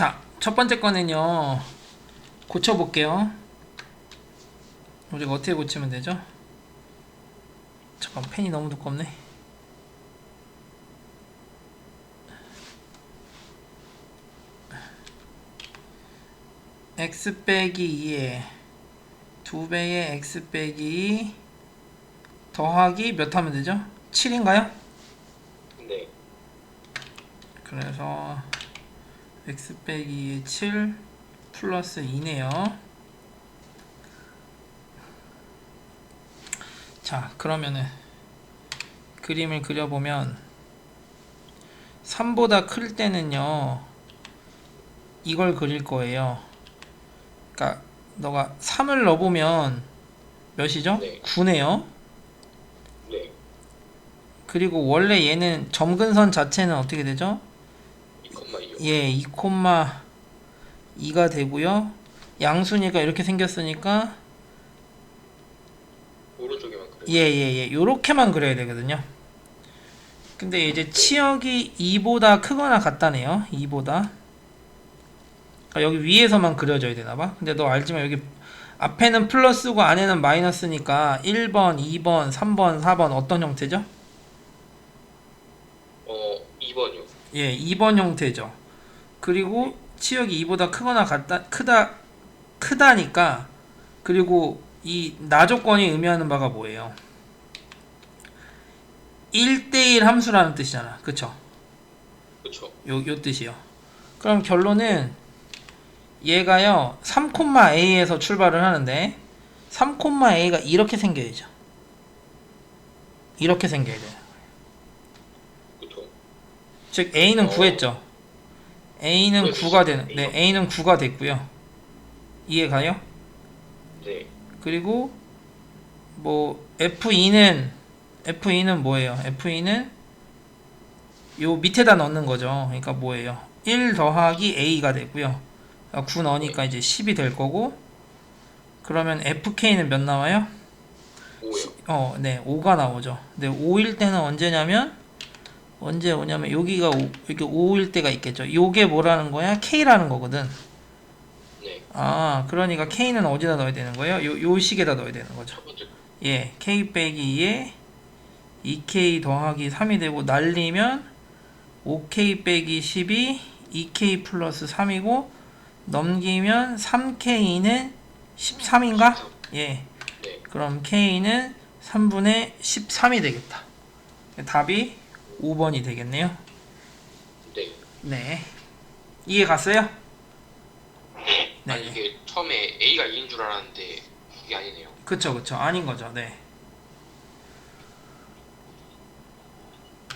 자, 첫 번째 거는요. 고쳐볼게요. 우리가 어떻게 고치면 되죠? 잠깐, 펜이 너무 두껍네. x 빼기 2에 2배의 x 빼기 2 더하기 몇 하면 되죠? 7인가요? 네. 그래서 x 빼기 7 플러스 2네요. 자, 그러면은 그림을 그려보면 3보다 클 때는요. 이걸 그릴 거예요. 그러니까 너가 3을 넣어보면 몇이죠? 네. 9네요. 네. 그리고 원래 얘는 점근선 자체는 어떻게 되죠? 2,2요. 예, 2,2가 되고요. 양수니까 이렇게 생겼으니까 오른쪽에만 그래요. 예, 예, 예. 요렇게만 그려야 되거든요. 근데 이제 치역이 2보다 크거나 같다네요. 2보다. 그러니까 여기 위에서만 그려져야 되나봐. 근데 너 알지만 여기 앞에는 플러스고 안에는 마이너스니까 1번, 2번, 3번, 4번 어떤 형태죠? 어, 2번이요. 예, 2번 형태죠. 그리고 치역이 2보다 크거나 같다, 크다, 크다니까, 그리고 이 나조건이 의미하는 바가 뭐예요? 1대1 함수라는 뜻이잖아. 그쵸? 그쵸. 요, 요 뜻이요. 그럼 결론은 얘가요, 3,a에서 출발을 하는데, 3,a가 이렇게 생겨야죠. 이렇게 생겨야 돼요. 그쵸. 즉 A는 어. 구했죠. A는 네, 9가 되는. 네, A는 9가 됐고요. 이해가요? 네. 그리고 뭐 F2는 F2는 뭐예요? F2는 요 밑에다 넣는 거죠. 그러니까 뭐예요? 1 더하기 A가 되고요. 9 넣으니까 이제 10이 될 거고 그러면 FK는 몇 나와요? 5요. 어, 네, 5가 나오죠. 근데 5일 때는 언제냐면 언제 오냐면 여기가 5, 여기 5일 때가 있겠죠. 요게 뭐라는 거야? K라는 거거든. 네. 아, 그러니까 K는 어디다 넣어야 되는 거예요? 요, 요 식에다 넣어야 되는 거죠. 예, K 빼기 2에 2K 더하기 3이 되고 날리면 5K 빼기 10이 2K 플러스 3이고 넘기면 3K는 13인가? 예. 네. 그럼 K는 3분의 13이 되겠다. 답이 5번이 되겠네요. 네. 네. 이해 갔어요? 네. 아니, 이게 처음에 A가 2인 줄 알았는데 그게 아니네요. 그쵸, 그쵸. 아닌 거죠. 네.